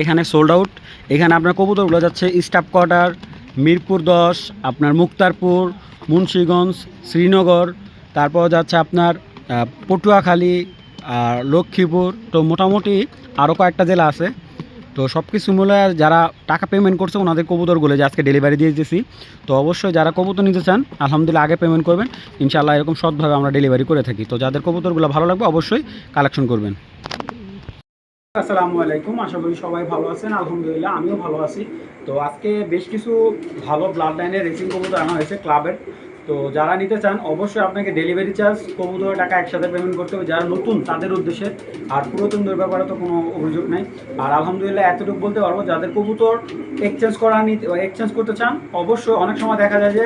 এখানে sold out এখানে আপনার কবুতরগুলো যাচ্ছে স্টাফ কোয়ার্টার মিরপুর দশ, আপনার মুক্তারপুর, মুন্সীগঞ্জ, শ্রীনগর, তারপর যাচ্ছে আপনার পটুয়াখালী, আর লক্ষ্মীপুর। তো মোটামুটি আরও কয়েকটা জেলা আছে। তো সব কিছু মিলে যারা টাকা পেমেন্ট করছে ওনাদের কবুতরগুলো যে আজকে ডেলিভারি দিয়ে দিতেছি। তো অবশ্যই যারা কবুতর নিতে চান, আলহামদুলিল্লাহ আগে পেমেন্ট করবেন। ইনশাআল্লাহ এরকম সৎভাবে আমরা ডেলিভারি করে থাকি। তো যাদের কবুতরগুলো ভালো লাগবে অবশ্যই কালেকশন করবেন। আসসালামু আলাইকুম, আশা করি সবাই ভালো আছেন, আলহামদুলিল্লাহ আমিও ভালো আছি। তো আজকে বেশ কিছু ভালো ব্লাড লাইনের রেসিং কবুতর আনা হয়েছে ক্লাবের তো যারা নিতে চান, অবশ্যই আপনাকে ডেলিভারি চার্জ কবুতরের টাকা একসাথে পেমেন্ট করতে হবে। যারা নতুন, তাদের উদ্দেশ্যে, আর পুরাতনদের ব্যাপারে তো কোনো অভিযোগ নেই। আর আলহামদুলিল্লাহ এতটুকু বলতে পারব, যাদের কবুতর এক্সচেঞ্জ করা নিতে এক্সচেঞ্জ করতে চান, অবশ্যই অনেক সময় দেখা যায় যে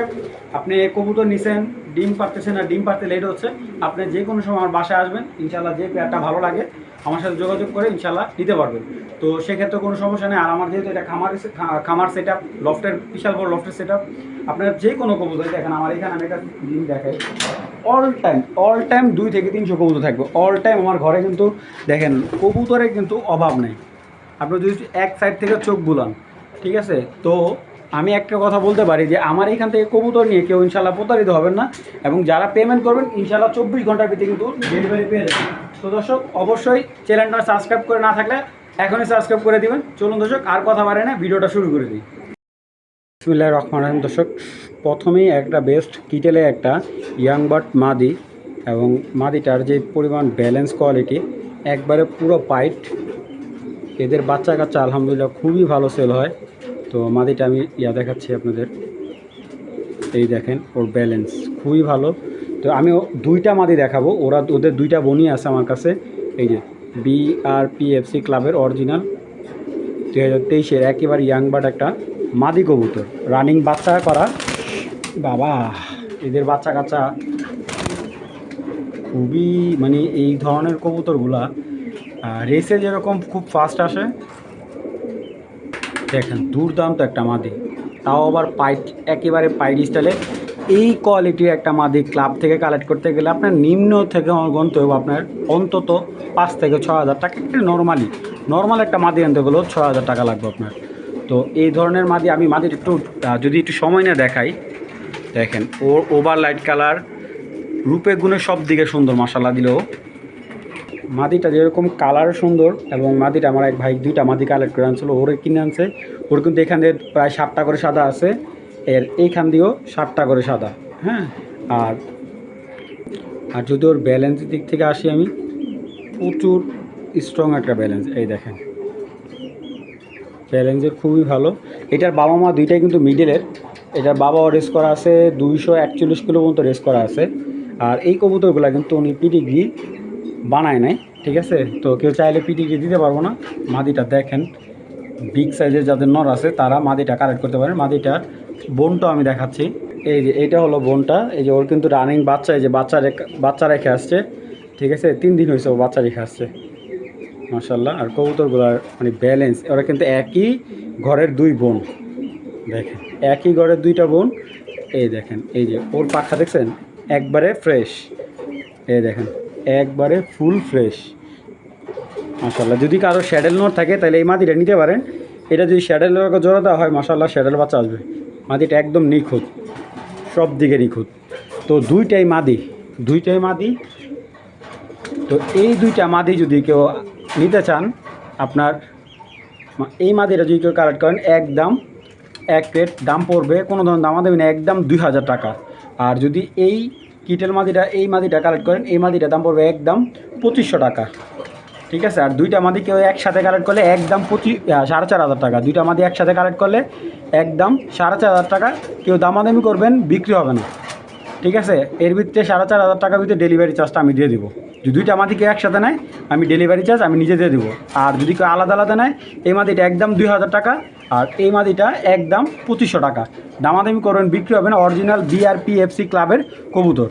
আপনি কবুতর নিছেন, ডিম পারতেছেন আর ডিম পারতে লেট হচ্ছে। আপনি যে কোনো সময় আমার বাসায় আসবেন ইনশাল্লাহ যে পেয়ারটা ভালো লাগে আমার সাথে যোগাযোগ করে ইনশাল্লাহ নিতে পারবেন। তো সেক্ষেত্রে কোনো সমস্যা নেই। আর আমার যেহেতু এটা খামার খামার সেট আপ লফটের বিশাল বড় লফটের সেট আপ আপনার যে কোনো কবুতর দেখেন আমার এখানে আমি একটা দিন দেখাই। অল টাইম অল টাইম দুই থেকে তিনশো কবুতর থাকবে। অল টাইম আমার ঘরে কিন্তু দেখেন কবুতরের কিন্তু অভাব নেই। আপনি যদি এক সাইড থেকে চোখ বুলান, ঠিক আছে? তো আমি একটা কথা বলতে পারি যে আমার এখান থেকে কবুতর নিয়ে কেউ ইনশাল্লাহ প্রতারিত হবেন না এবং যারা পেমেন্ট করবেন ইনশাল্লাহ চব্বিশ ঘণ্টার ভিতরে কিন্তু ডেলিভারি পেয়ে যাবেন। তো দর্শক, অবশ্যই চ্যানেলটা সাবস্ক্রাইব করে না থাকলে এখনই সাবস্ক্রাইব করে দিবেন। চলুন দর্শক, আর কথা বাড়ে না, ভিডিওটা শুরু করে দিই। বিসমিল্লাহ রহমান রহিম। দর্শক, প্রথমেই একটা বেস্ট কিটেলে একটা ইয়াং বার্ড মাদি এবং মাদিটার যে পরিমাণ ব্যালেন্স কোয়ালিটি একবারে পুরো পাইট এদের বাচ্চা কাচ্চা আলহামদুলিল্লাহ খুবই ভালো সেল হয়। তো মাদিটা আমি ইয়া দেখাচ্ছি আপনাদের। এই দেখেন, ওর ব্যালেন্স খুবই ভালো। তো আমি দুইটা মাদি দেখাবো। ওরা ওদের দুইটা বনি আছে আমার কাছে। এই যে বিআরপিএফসি ক্লাবের অরিজিনাল। দুই হাজার তেইশের একেবারে ইয়াং বার্ড একটা মাদি কবুতর। রানিং বাচ্চা করা। বাবা, এদের বাচ্চা কাচ্চা খুবই মানে এই ধরনের কবুতরগুলা রেসে যেরকম খুব ফাস্ট আসে, দেখেন দুর্দান্ত একটা মাদি। তাও আবার পাইট, একেবারে পাইট স্টাইলে এই কোয়ালিটির একটা মাদি ক্লাব থেকে কালেক্ট করতে গেলে আপনার নিম্ন থেকে গন্ত হবে আপনার অন্তত পাঁচ থেকে ছ হাজার টাকা। একটা নর্মালি নর্মাল একটা মাদি আনতে গেলেও ছ হাজার টাকা লাগবে আপনার। তো এই ধরনের মাদি আমি মাদির একটু যদি একটু সময় না দেখাই, দেখেন ওর ওভার লাইট কালার রূপে গুণে সব দিকে সুন্দর মশালা দিলেও। মাদিটা যেরকম কালার সুন্দর এবং মাদিটা আমার এক ভাই দুইটা মাদি কালেক্ট করে আনছিল, ওরে কিনে আনছে। ওর কিন্তু এখান প্রায় সাতটা করে সাদা আছে। এর এইখান দিয়েও সাতটা করে সাদা হ্যাঁ? আর আর যদি ওর ব্যালেন্সের দিক থেকে আসি আমি, প্রচুর স্ট্রং একটা ব্যালেন্স এই দেখেন। ব্যালেন্সের খুবই ভালো। এটার বাবা মা দুইটাই কিন্তু মিডলের এটার বাবাও রেস করা আছে দুইশো একচল্লিশ কিলো পর্যন্ত রেস করা আছে। আর এই কবুতরগুলো কিন্তু উনি পিটিগ্রি বানায় নাই, ঠিক আছে? তো কেউ চাইলে পিটিগ্রি দিতে পারব না। মাদিটা দেখেন বিগ সাইজের যাদের নর আছে, তারা মাদিটা কালেক্ট করতে পারেন মাদিটার বোনটা আমি দেখাচ্ছি। এই যে, এইটা হলো বোনটা। এই যে, ওর কিন্তু রানিং বাচ্চা, এই যে বাচ্চা বাচ্চা রেখে আসছে। ঠিক আছে? তিন দিন হয়েছে ও বাচ্চা রেখে আসছে। মাশাল্লাহ আর কবুতরগুলার মানে ব্যালেন্স ওরা কিন্তু একই ঘরের দুই বোন। দেখেন, একই ঘরের দুইটা বোন। এই দেখেন, এই যে, ওর পাখা দেখছেন? একবারে ফ্রেশ এই দেখেন, একবারে ফুল ফ্রেশ মাশাল্লাহ যদি কারও শ্যাডেল নোট থাকে, তাহলে এই মাটিটা নিতে পারেন। এটা যদি শ্যাডেল জোড়া দেওয়া হয় মাশাল্লাহ শ্যাডেল বাচ্চা আসবে। মাটিটা একদম নিখুঁত, সব দিকে নিখুঁত। তো দুইটাই মাদি দুইটাই মাদি। তো এই দুইটা মাদি যদি কেউ নিতে চান, আপনার এই মাদিটা যদি কেউ কালেক্ট করেন, একদম এক প্লেট দাম পড়বে, কোনো ধরনের দামা দেবেন একদম দুই হাজার টাকা। আর যদি এই কিটেল মাদিটা, এই মাদিটা কালেক্ট করেন, এই মাদিটা দাম পড়বে একদম পঁচিশশো টাকা। ঠিক আছে? আর দুইটা মাদি কেউ একসাথে কালেক্ট করলে একদম পঁচিশ সাড়ে চার হাজার টাকা। দুইটা মাদি একসাথে কালেক্ট করলে একদম সাড়ে চার হাজার টাকা কেউ দামাদামি করবেন, বিক্রি হবে না। ঠিক আছে? এর ভিতরে সাড়ে চার হাজার টাকার ভিতরে ডেলিভারি চার্জটা আমি দিয়ে দিব। যদি দুইটা মাদি কেউ একসাথে নেয়, আমি ডেলিভারি চার্জ আমি নিজে দিয়ে দিব। আর যদি কেউ আলাদা আলাদা নেয়, এই মাদিটা একদম দুই হাজার টাকা, আর এই মাদিটা একদম পঁচিশশো টাকা। দামাদামি করবেন, বিক্রি হবে না। অরিজিনাল বিআরপিএফসি ক্লাবের কবুতর।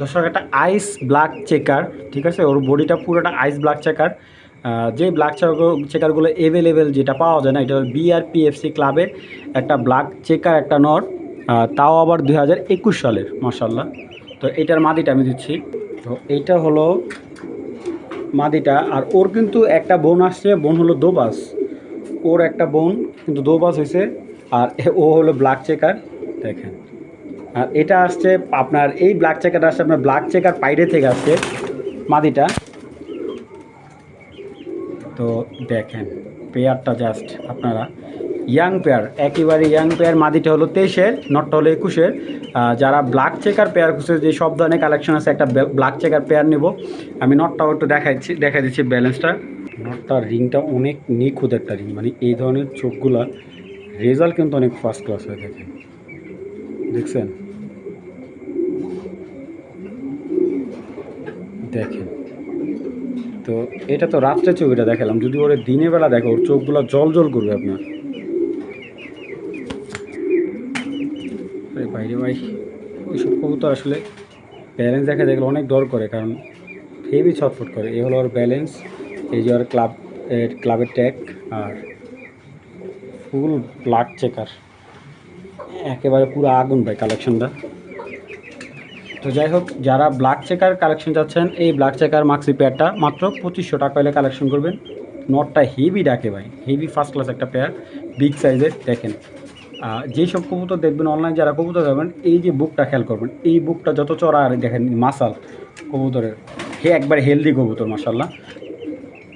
দর্শক একটা আইস ব্ল্যাক চেকার ঠিক আছে? ওর বডিটা পুরোটা আইস ব্ল্যাক চেকার যে ব্ল্যাক চেকারগুলো অ্যাভেলেবেল যেটা পাওয়া যায় না, এটা বিআরপিএফসি ক্লাবের একটা ব্ল্যাক চেকার একটা নর। তাও আবার দুই হাজার একুশ সালের মার্শাল্লাহ তো এটার মাদিটা আমি দিচ্ছি। তো এইটা হলো মাদিটা। আর ওর কিন্তু একটা বোন আসছে, বোন হলো দোবাস। ওর একটা বোন কিন্তু দোবাস হয়েছে আর ও হলো ব্ল্যাক চেকার দেখেন। এটা আসছে আপনার, এই ব্ল্যাক চেকারটা আসছে আপনার ব্ল্যাক চেকার পাইডে থেকে আসছে মাদিটা তো দেখেন পেয়ারটা জাস্ট আপনারা ইয়াং পেয়ার একেবারে ইয়াং পেয়ার মাদিটা হলো তেইশের নটটা হলো একুশের। যারা ব্ল্যাক চেকার পেয়ার খুঁজছে, যে সব ধরনের কালেকশন আছে, একটা ব্ল্যাক চেকার পেয়ার নেব। আমি নটটাও একটু দেখাচ্ছি দেখা দিচ্ছি ব্যালেন্সটা নটটার রিংটা অনেক নিখুঁত একটা রিং মানে এই ধরনের চোখগুলা রেজাল্ট কিন্তু অনেক ফার্স্ট ক্লাস হয়ে থাকে। দেখছেন? দেখেন। তো এটা তো রাত্রে ছবিটা দেখালাম, যদি ওরে দিনের বেলা দেখো, ওর চোখগুলো জল জল করবে আপনার। বাইরে ভাই ওইসব কবুতর আসলে ব্যালেন্স দেখা দেখলে অনেক ডর করে, কারণ হেভি ছটফট করে। এ হলো ওর ব্যালেন্স এই যে ওর ক্লাব ক্লাবের ট্যাগ আর ফুল ব্লাড চেকার একেবারে পুরো আগুন ভাই কালেকশনটা তো যাই হোক যারা ব্ল্যাক চেকার কালেকশন চাচ্ছেন এই ব্ল্যাক চেকার মাক্সি পেয়ারটা মাত্র পঁচিশশো টাকা হলে কালেকশন করবেন। নটটা হেভি ডাকে ভাই হেভি ফার্স্ট ক্লাস একটা পেয়ার বিগ সাইজের দেখেন। আহ, যেই সব কবুতর দেখবেন অনলাইন যারা কবুতর যাবেন এই যে বুকটা খেয়াল করবেন এই বুকটা যত চড়া আর দেখেন মাসাল কবুতরের হে একবার হেলদি কবুতর মাসাল্লাহ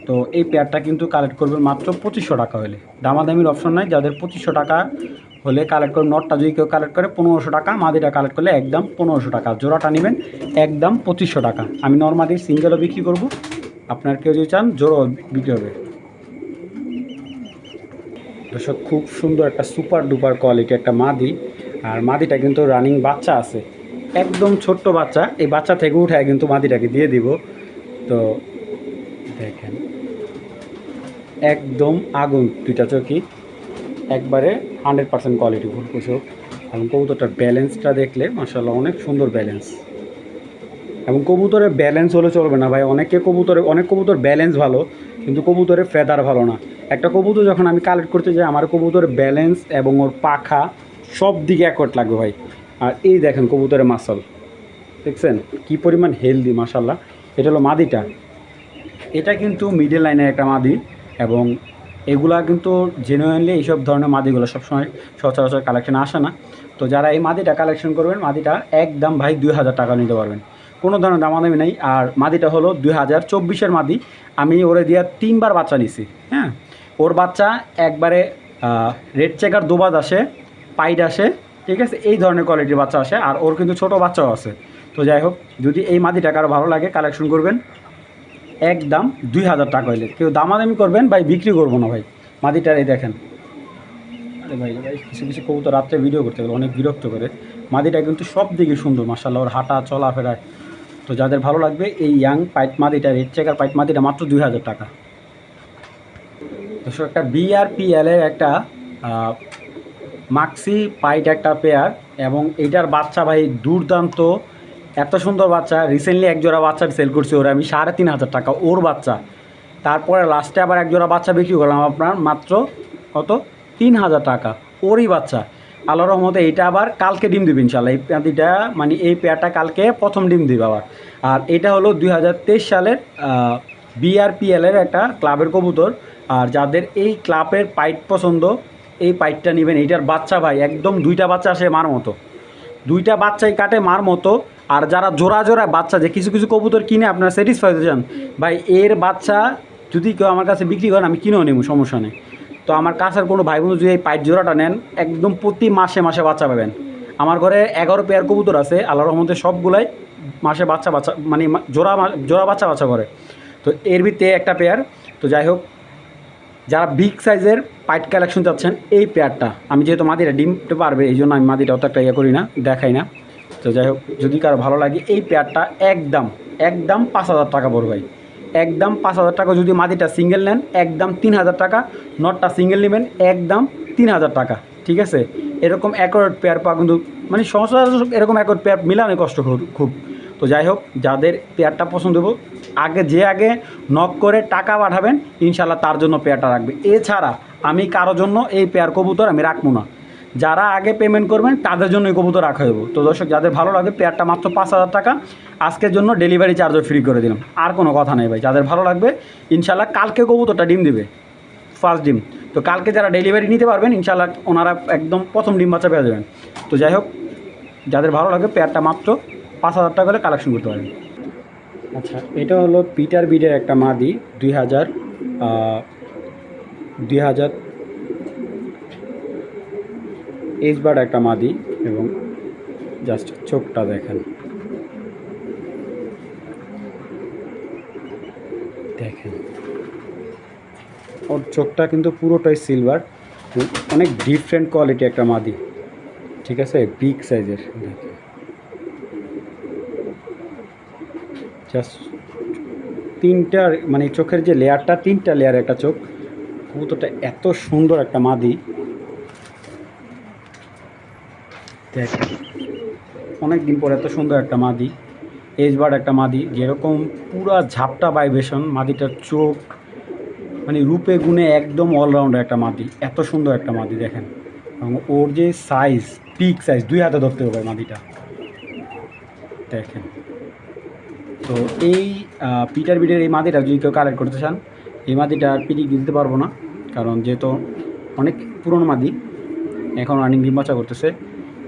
তো এই পেয়ারটা কিন্তু কালেক্ট করবেন মাত্র পঁচিশশো টাকা হলে। দামাদামির অপশন নাই যাদের পঁচিশশো টাকা হলে কালেক্ট করে নটটা যদি কেউ কালেক্ট করে, পনেরোশো টাকা। মাদিটা কালেক্ট করলে একদম পনেরোশো টাকা। জোড়াটা নেবেন, একদম পঁচিশশো টাকা। আমি নর্মালি সিঙ্গেলও বিক্রি করব। আপনার কেউ যদি চান, জোড়ও বিক্রি হবে। দর্শক, খুব সুন্দর একটা সুপার ডুপার কোয়ালিটি একটা মাদি। আর মাদিটা কিন্তু রানিং বাচ্চা আছে। একদম ছোট্ট বাচ্চা। এই বাচ্চা থেকে উঠায় কিন্তু মাদিটাকে দিয়ে দিব। তো দেখেন, একদম আগুন দুইটা চোখই একবারে হান্ড্রেড পার্সেন্ট কোয়ালিটি ফুল কুচো এবং কবুতরটার ব্যালেন্সটা দেখলে মাসাল্লাহ অনেক সুন্দর ব্যালেন্স এবং কবুতরের ব্যালেন্স হলে চলবে না ভাই, অনেকে কবুতরে, অনেক কবুতর ব্যালেন্স ভালো, কিন্তু কবুতরের ফেদার ভালো না। একটা কবুতর যখন আমি কালেক্ট করতে যাই, আমার কবুতরের ব্যালেন্স এবং ওর পাখা সব দিকে অ্যাকর্ড লাগবে ভাই। আর এই দেখেন কবুতরের মাসাল দেখছেন? কি পরিমাণ হেলদি মাসাল্লাহ এটা হলো মাদিটা। এটা কিন্তু মিডল লাইনের একটা মাদি এবং এগুলা কিন্তু জেনুইনলি এইসব ধরনের মাদিগুলো সবসময় সচরাচর কালেকশন আসে না। তো যারা এই মাদিটা কালেকশন করবেন, মাদিটা একদম ভাই দুই হাজার টাকা নিতে পারবেন। কোনো ধরনের দামাদামি নেই, আর মাদিটা হলো দুই হাজার চব্বিশের মাদি। আমি ওরে দিয়ে তিনবার বাচ্চা নিছি হ্যাঁ? ওর বাচ্চা একবারে রেড চেকার দুবাদ আসে, পাইড আসে, ঠিক আছে? এই ধরনের কোয়ালিটির বাচ্চা আসে, আর ওর কিন্তু ছোট বাচ্চাও আছে। তো যাই হোক, যদি এই মাদিটা কারও ভালো লাগে কালেকশন করবেন। একদম দুই হাজার টাকা হইলে। কেউ দামাদামি করবেন, ভাই বিক্রি করব না, ভাই। মাদিটার এই দেখেন। আরে ভাই ভাই কিছু কিছু কবুতর রাত্রে ভিডিও করতে গেলে অনেক বিরক্ত করে। মাদিটা কিন্তু সব দিকে সুন্দর মার্শাল্লাহ ওর হাঁটা চলাফেরায় তো যাদের ভালো লাগবে, এই ইয়াং পাইট মাদিটা রেড চেকার পাইট মাদিটা মাত্র দুই হাজার টাকা। তো একটা বিআরপিএল এর একটা মাক্সি পাইট একটা পেয়ার এবং এটার বাচ্চা ভাই দুর্দান্ত। এত সুন্দর বাচ্চা রিসেন্টলি এক জোড়া বাচ্চা সেল করছি ওরা, আমি সাড়ে তিন হাজার টাকা, ওর বাচ্চা। তারপরে লাস্টে আবার এক জোড়া বাচ্চা বিক্রি করলাম আপনার মাত্র কত? তিন হাজার টাকা, ওরই বাচ্চা। আল্লাহ রহমতে এইটা আবার কালকে ডিম দিবে ইনশাল্লাহ এই পেঁয়াদিটা মানে এই পেয়ারটা কালকে প্রথম ডিম দিবে আবার। আর এটা হলো দুই হাজার তেইশ সালের বিআরপিএল এর একটা ক্লাবের কবুতর। আর যাদের এই ক্লাবের পাইট পছন্দ, এই পাইটটা নেবেন। এইটার বাচ্চা ভাই, একদম দুইটা বাচ্চা আসে মার মতো। দুইটা বাচ্চাই কাটে মার মতো। আর যারা জোড়া জোড়া বাচ্চা, যে কিছু কিছু কবুতর কিনে আপনারা স্যাটিসফাই হতে চান ভাই, এর বাচ্চা যদি কেউ আমার কাছে বিক্রি করেন, আমি কিনেও নেব, সমস্যা নেই। তো আমার কাছের কোনো ভাই বন্ধু যদি এই পাইট জোড়াটা নেন, একদম প্রতি মাসে মাসে বাচ্চা পাবেন। আমার ঘরে এগারো পেয়ার কবুতর আছে আল্লাহ রহমতে সবগুলাই মাসে বাচ্চা বাচ্চা মানে জোড়া জোড়া বাচ্চা বাচ্চা করে। তো এর ভিত্তিতে একটা পেয়ার। তো যাই হোক, যারা বিগ সাইজের পাইট কালেকশন চাচ্ছেন, এই পেয়ারটা, আমি যেহেতু মাদিটা ডিমতে পারবে, এই জন্য আমি মাদিটা অত একটা ইয়ে করি না, দেখাই না। তো যাই হোক, যদি কারও ভালো লাগে, এই পেয়ারটা একদম একদম পাঁচ হাজার টাকা পড়বে ভাই। একদম পাঁচ হাজার টাকা যদি মাদিটা সিঙ্গেল নেন, একদম তিন হাজার টাকা। নটটা সিঙ্গেল নেবেন, একদম তিন হাজার টাকা, ঠিক আছে? এরকম অ্যাকোরেট পেয়ার পাওয়া কিন্তু মানে সচরাচর এরকম অ্যাকোরেট পেয়ার মিলানো কষ্ট খুব- তো যাই হোক, যাদের পেয়ারটা পছন্দ হবে, আগে যে আগে নক করে টাকা পাঠাবেন ইনশাল্লাহ তার জন্য পেয়ারটা রাখবে। এছাড়া আমি কারোর জন্য এই পেয়ার কবুতর আমি রাখব না। যারা আগে পেমেন্ট করবেন, তাদের জন্য এই কবুতর রাখা হইব। তো দর্শক, যাদের ভালো লাগে পেয়ারটা মাত্র পাঁচ হাজার টাকা, আজকের জন্য ডেলিভারি চার্জও ফ্রি করে দিলাম। আর কোনো কথা নেই ভাই, যাদের ভালো লাগবে ইনশাল্লাহ কালকে কবুতরটা ডিম দিবে ফার্স্ট ডিম। তো কালকে যারা ডেলিভারি নিতে পারবেন ইনশাল্লাহ ওনারা একদম প্রথম ডিম বাচ্চা পেয়ে যাবেন। তো যাই হোক, যাদের ভালো লাগে পেয়ারটা মাত্র পাঁচ হাজার টাকা করে কালেকশন করতে পারেন আচ্ছা এটা হলো পিটার বিডের একটা মাদি, দুই হাজার দুই হাজার এইচ বার্ড একটা মাদি এবং জাস্ট চোখটা দেখেন। দেখেন। ওর চোখটা কিন্তু পুরোটাই সিলভার অনেক ডিফারেন্ট কোয়ালিটি একটা মাদি। ঠিক আছে? বিগ সাইজের দেখেন। জাস্ট তিনটার মানে চোখের যে লেয়ারটা তিনটা লেয়ার একটা চোখ। কবুতরটা এত সুন্দর একটা মাদি। দেখেন অনেক দিন পর এত সুন্দর একটা মাদি এজবার্ড একটা মাদি, যেরকম পুরা ঝাপটা ভাইব্রেশন মাদিটার চোখ মানে রূপে গুণে একদম অলরাউন্ডার একটা মাদি, এত সুন্দর একটা মাদি দেখেন। এবং ওর যে সাইজ পিক সাইজ দুই হাতে ধরতে হবে মাদিটা। দেখেন। তো এই পিটার বিটের এই মাদিটা যদি কেউ কালেক্ট করতে চান, এই মাদিটা আর পিটি দিতে পারব না, কারণ যেহেতু অনেক পুরনো মাদি, এখন রানিং ডিম বাচ্চা করতেছে।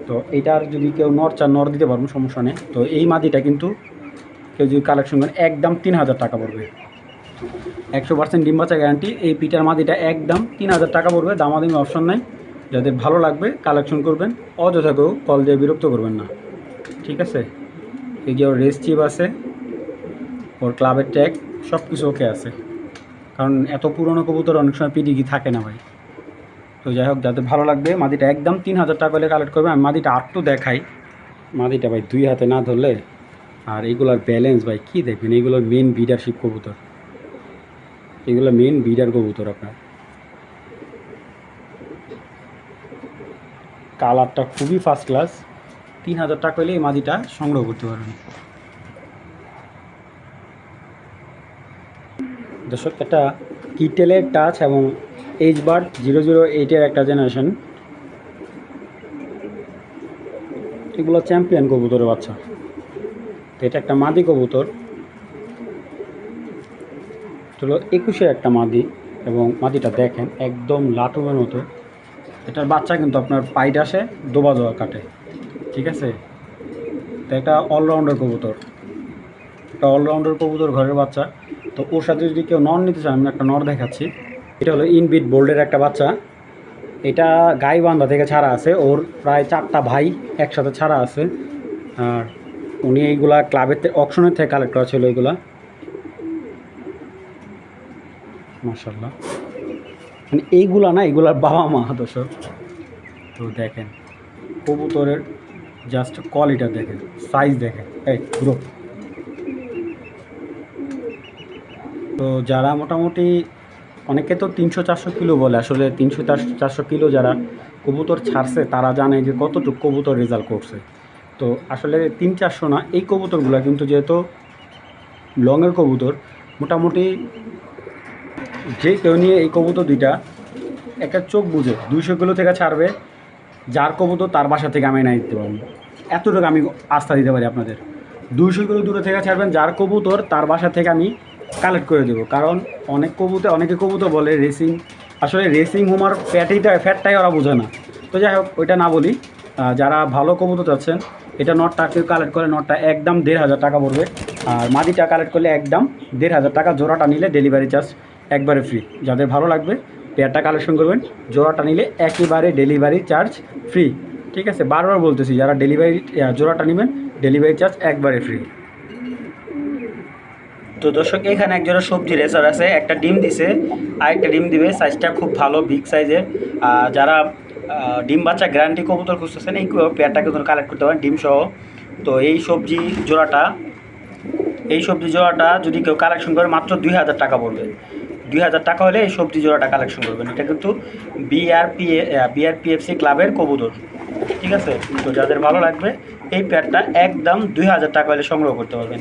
তো এটার যদি কেউ নর চান নর দিতে পারব, সমস্যা নেই। তো এই মাদিটা কিন্তু কেউ যদি কালেকশন করেন একদম তিন হাজার টাকা পড়বে। একশো পার্সেন্ট ডিম বাচ্চা গ্যারান্টি এই পিটার মাদিটা একদম তিন হাজার টাকা পড়বে। দামাদামি অপশন নাই। যাদের ভালো লাগবে কালেকশন করবেন। অযথা কেউ কল দিয়ে বিরক্ত করবেন না। ঠিক আছে? এই যে ওর রেস চিপ আছে, ওর ক্লাবের ট্যাগ সব কিছু ওকে আছে। কারণ এত পুরনো কবুতর অনেক সময় পিডিগি থাকে না ভাই। তো যাই হোক, যাদের ভালো লাগবে, মাদিটা একদম তিন হাজার টাকা হলে কালেক্ট করবে। আমি মাদিটা আটটু দেখাই। মাদিটা ভাই দুই হাতে না ধরলে, আর এইগুলোর ব্যালেন্স ভাই কী দেখবেন? এইগুলোর মেন বিডারশিপ কবুতর। এগুলো মেন বিডার কবুতর আপনার। কালারটা খুবই ফার্স্ট ক্লাস তিন হাজার টাকা হলে এই মাদিটা সংগ্রহ করতে পারবেন। দর্শক, একটা কিটেলের টাচ এবং এইচ বার্ড জিরো জিরো এইটের একটা জেনারেশন এগুলো চ্যাম্পিয়ন কবুতরের বাচ্চা। এটা একটা মাদি কবুতর। হলো একুশের একটা মাদি এবং মাদিটা দেখেন একদম লাটুমের মতো। এটার বাচ্চা কিন্তু আপনার পাইট আসে, দোবা দোবা কাটে। ঠিক আছে? তো এটা অলরাউন্ডার কবুতর। একটা অলরাউন্ডার কবুতর ঘরের বাচ্চা। তো ওর সাথে যদি কেউ নর নিতে চান আমি একটা নর দেখাচ্ছি। এটা হলো ইনবিট বোল্ডের একটা বাচ্চা। এটা গাইবান্ধা থেকে ছাড়া আছে। ওর প্রায় চারটা ভাই একসাথে ছাড়া আছে। আর উনি এইগুলা ক্লাবের অকশনের থেকে কালেক্ট করা ছিল এইগুলা। মাশাল্লাহ মানে এইগুলা না, এইগুলার বাবা মা দর্শক তো দেখেন, কবুতরের জাস্ট কোয়ালিটা দেখেন সাইজ দেখেন। এই পুরো তো যারা মোটামুটি অনেকে তো তিনশো চারশো কিলো বলে, আসলে তিনশো চারশো চারশো কিলো যারা কবুতর ছাড়ছে, তারা জানে যে কতটুকু কবুতর রেজাল্ট করছে। তো আসলে তিন চারশো না, এই কবুতরগুলো কিন্তু যেহেতু লংয়ের কবুতর, মোটামুটি যে কেউ নিয়ে এই কবুতর দুইটা একটা চোখ বুঝে দুইশো কিলো থেকে ছাড়বে, যার কবুতর তার বাসা থেকে আমি এনে দিতে পারব। এতটুকু আমি আস্থা দিতে পারি আপনাদের। দুইশো কিলো দূরে থেকে ছাড়বেন, যার কবুতর তার বাসা থেকে আমি কালেক্ট করে দেবো। কারণ অনেক কবুতর, অনেকে কবুতর বলে রেসিং আসলে রেসিং হোমার ফ্যাটিটা ফ্যাটটাই ওরা বোঝে না। তো যাই হোক, ওইটা না বলি যারা ভালো কবুতর চাচ্ছেন, এটা নটটা কেউ কালেক্ট করে নটটা একদম দেড় হাজার টাকা পড়বে। আর মাদিটা কালেক্ট করলে একদম দেড় হাজার টাকা, জোড়াটা নিলে ডেলিভারি চার্জ একবারে ফ্রি যাদের ভালো লাগবে পেয়ারটা কালেকশন করবেন, জোড়াটা নিলে একেবারে ডেলিভারি চার্জ ফ্রি ঠিক আছে? বারবার বলতেছি, যারা ডেলিভারি জোড়াটা নেবেন ডেলিভারি চার্জ একবারে ফ্রি তো দর্শক, এখানে এক জোড়া সবজি রেসার আছে, একটা ডিম দিছে আর একটা ডিম দিবে, সাইজটা খুব ভালো বিগ সাইজের যারা ডিম বাচ্চা গ্যারান্টি কবুতর খুঁজতেছেন, এই পেয়ারটা কিন্তু কালেক্ট করতে পারেন, ডিম সহ। তো এই সবজি জোড়াটা, এই সবজি জোড়াটা যদি কেউ কালেকশন করে, মাত্র দুই হাজার টাকা পড়বে। দুই হাজার টাকা হলে এই সবজি জোড়াটা কালেকশন করবেন। এটা কিন্তু বিআরপি বিআরপিএফসি ক্লাবের কবুতর। ঠিক আছে? তো যাদের ভালো লাগবে, এই প্যাডটা একদম দুই হাজার টাকা হলে সংগ্রহ করতে পারবেন।